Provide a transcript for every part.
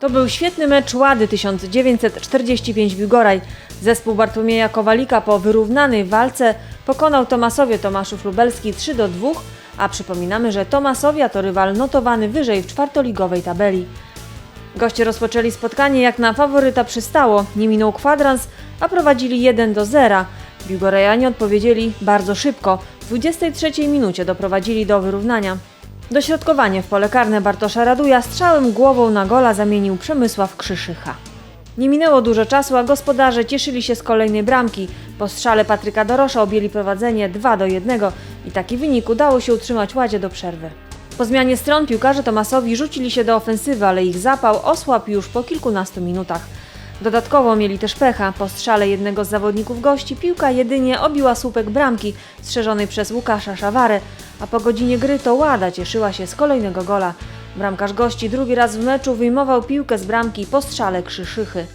To był świetny mecz Łady 1945 Biłgoraj. Zespół Bartłomieja Kowalika po wyrównanej walce pokonał Tomasowie Tomaszów Lubelski 3 do 2, a przypominamy, że Tomasowia to rywal notowany wyżej w czwartoligowej tabeli. Goście rozpoczęli spotkanie jak na faworyta przystało. Nie minął kwadrans, a prowadzili 1 do 0. Biłgorajanie odpowiedzieli bardzo szybko. W 23 minucie doprowadzili do wyrównania. Dośrodkowanie w pole karne Bartosza Raduja strzałem głową na gola zamienił Przemysław Krzyszycha. Nie minęło dużo czasu, a gospodarze cieszyli się z kolejnej bramki. Po strzale Patryka Dorosza objęli prowadzenie 2 do 1 i taki wynik udało się utrzymać Ładzie do przerwy. Po zmianie stron piłkarze Tomasowi rzucili się do ofensywy, ale ich zapał osłabł już po kilkunastu minutach. Dodatkowo mieli też pecha. Po strzale jednego z zawodników gości piłka jedynie obiła słupek bramki strzeżonej przez Łukasza Szawarę, a po godzinie gry to Łada cieszyła się z kolejnego gola. Bramkarz gości drugi raz w meczu wyjmował piłkę z bramki po strzale Krzyszychy.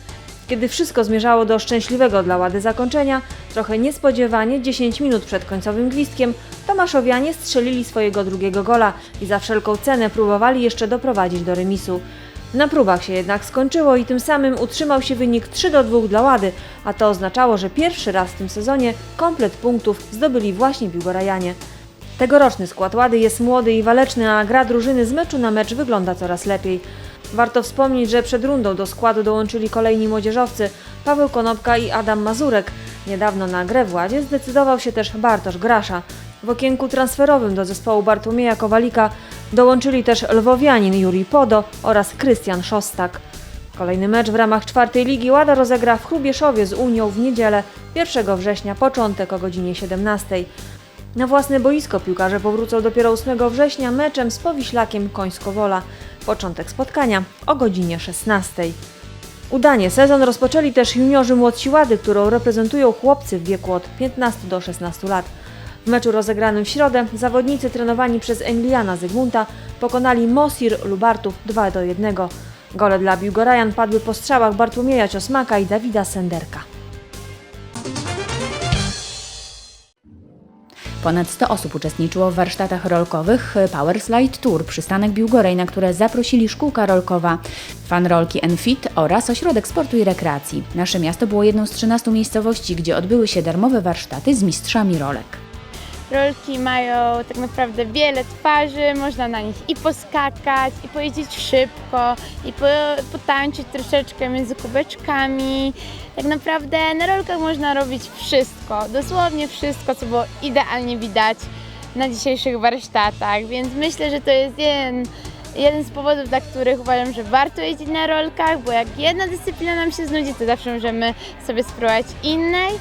Kiedy wszystko zmierzało do szczęśliwego dla Łady zakończenia, trochę niespodziewanie 10 minut przed końcowym gwizdkiem Tomaszowianie strzelili swojego drugiego gola i za wszelką cenę próbowali jeszcze doprowadzić do remisu. Na próbach się jednak skończyło i tym samym utrzymał się wynik 3 do 2 dla Łady, a to oznaczało, że pierwszy raz w tym sezonie komplet punktów zdobyli właśnie Biłgorajanie. Tegoroczny skład Łady jest młody i waleczny, a gra drużyny z meczu na mecz wygląda coraz lepiej. Warto wspomnieć, że przed rundą do składu dołączyli kolejni młodzieżowcy Paweł Konopka i Adam Mazurek. Niedawno na grę w Ładzie zdecydował się też Bartosz Grasza. W okienku transferowym do zespołu Bartłomieja Kowalika dołączyli też lwowianin Juri Podo oraz Krystian Szostak. Kolejny mecz w ramach czwartej ligi Łada rozegra w Chrubieszowie z Unią w niedzielę 1 września, początek o godzinie 17. Na własne boisko piłkarze powrócą dopiero 8 września meczem z Powiślakiem Końsko-Wola. Początek spotkania o godzinie 16. Udanie sezon rozpoczęli też juniorzy młodsi Łady, którą reprezentują chłopcy w wieku od 15 do 16 lat. W meczu rozegranym w środę zawodnicy trenowani przez Emiliana Zygmunta pokonali Mosir Lubartów 2 do 1. Gole dla Biłgorajan padły po strzałach Bartłomieja Ciosmaka i Dawida Senderka. Ponad 100 osób uczestniczyło w warsztatach rolkowych Power Slide Tour przystanek Biłgorej, na które zaprosili szkółka rolkowa, fan rolki Enfit oraz Ośrodek Sportu i Rekreacji. Nasze miasto było jedną z 13 miejscowości, gdzie odbyły się darmowe warsztaty z mistrzami rolek. Rolki mają tak naprawdę wiele twarzy, można na nich i poskakać, i pojeździć szybko, i po, potańczyć troszeczkę między kubeczkami. Tak naprawdę na rolkach można robić wszystko, dosłownie wszystko, co było idealnie widać na dzisiejszych warsztatach, więc myślę, że to jest jeden, jeden z powodów, dla których uważam, że warto jeździć na rolkach, bo jak jedna dyscyplina nam się znudzi, to zawsze możemy sobie spróbować innej.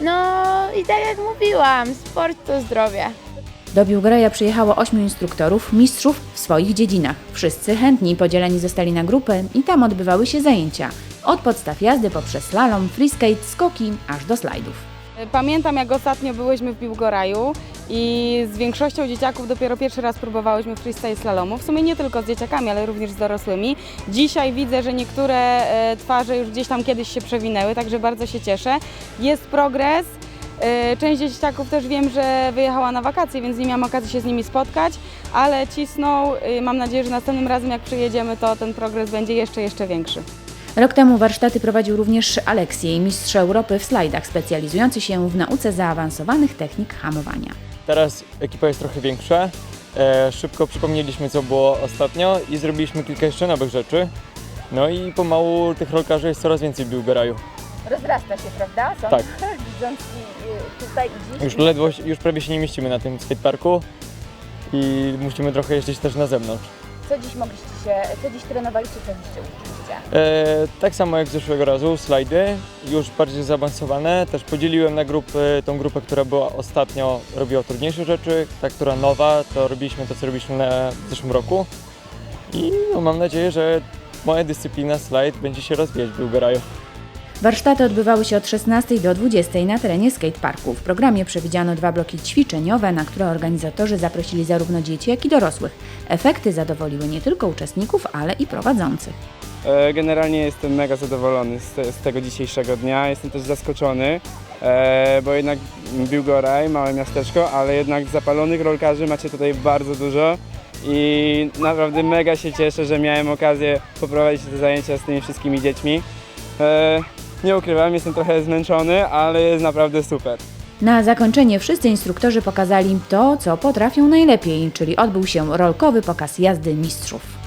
No i tak jak mówiłam, sport to zdrowie. Do Biłgoreja przyjechało ośmiu instruktorów, mistrzów w swoich dziedzinach. Wszyscy chętni podzieleni zostali na grupy i tam odbywały się zajęcia. Od podstaw jazdy poprzez slalom, freeskate, skoki, aż do slajdów. Pamiętam jak ostatnio byłyśmy w Biłgoraju i z większością dzieciaków dopiero pierwszy raz próbowałyśmy freestyle slalomu. W sumie nie tylko z dzieciakami, ale również z dorosłymi. Dzisiaj widzę, że niektóre e, twarze już gdzieś tam kiedyś się przewinęły, także bardzo się cieszę. Jest progres. E, Część dzieciaków też wiem, że wyjechała na wakacje, więc nie miałam okazji się z nimi spotkać, ale cisną. E, Mam nadzieję, że następnym razem jak przyjedziemy, to ten progres będzie jeszcze, jeszcze większy. Rok temu warsztaty prowadził również Aleksiej, mistrz Europy w slajdach, specjalizujący się w nauce zaawansowanych technik hamowania. Teraz ekipa jest trochę większa. E, szybko przypomnieliśmy, co było ostatnio i zrobiliśmy kilka jeszcze nowych rzeczy. No i pomału tych rolkarzy jest coraz więcej w Biłgoraju. Rozrasta się, prawda? Są, Tak. Widząc i, y, tutaj i dziś. Już ledwo, już prawie się nie mieścimy na tym skateparku i musimy trochę jeździć też na zewnątrz. Co dziś mogliście się, co dziś trenowaliście, co dziś się uczyliście? E, tak samo jak zeszłego razu, slajdy, już bardziej zaawansowane. Też podzieliłem na grupy, tą grupę, która była ostatnio, robiła trudniejsze rzeczy, ta, która nowa, to robiliśmy to, co robiliśmy na, w zeszłym roku. I no, mam nadzieję, że moja dyscyplina slajd będzie się rozwijać w Biłgoraju. Warsztaty odbywały się od 16 do 20 na terenie skateparku. W programie przewidziano dwa bloki ćwiczeniowe, na które organizatorzy zaprosili zarówno dzieci, jak i dorosłych. Efekty zadowoliły nie tylko uczestników, ale i prowadzących. E, Generalnie jestem mega zadowolony z, z tego dzisiejszego dnia. Jestem też zaskoczony, e, bo jednak Biłgoraj, małe miasteczko, ale jednak zapalonych rolkarzy macie tutaj bardzo dużo i naprawdę mega się cieszę, że miałem okazję poprowadzić te zajęcia z tymi wszystkimi dziećmi. Nie ukrywam, jestem trochę zmęczony, ale jest naprawdę super. Na zakończenie wszyscy instruktorzy pokazali to, co potrafią najlepiej, czyli odbył się rolkowy pokaz jazdy mistrzów.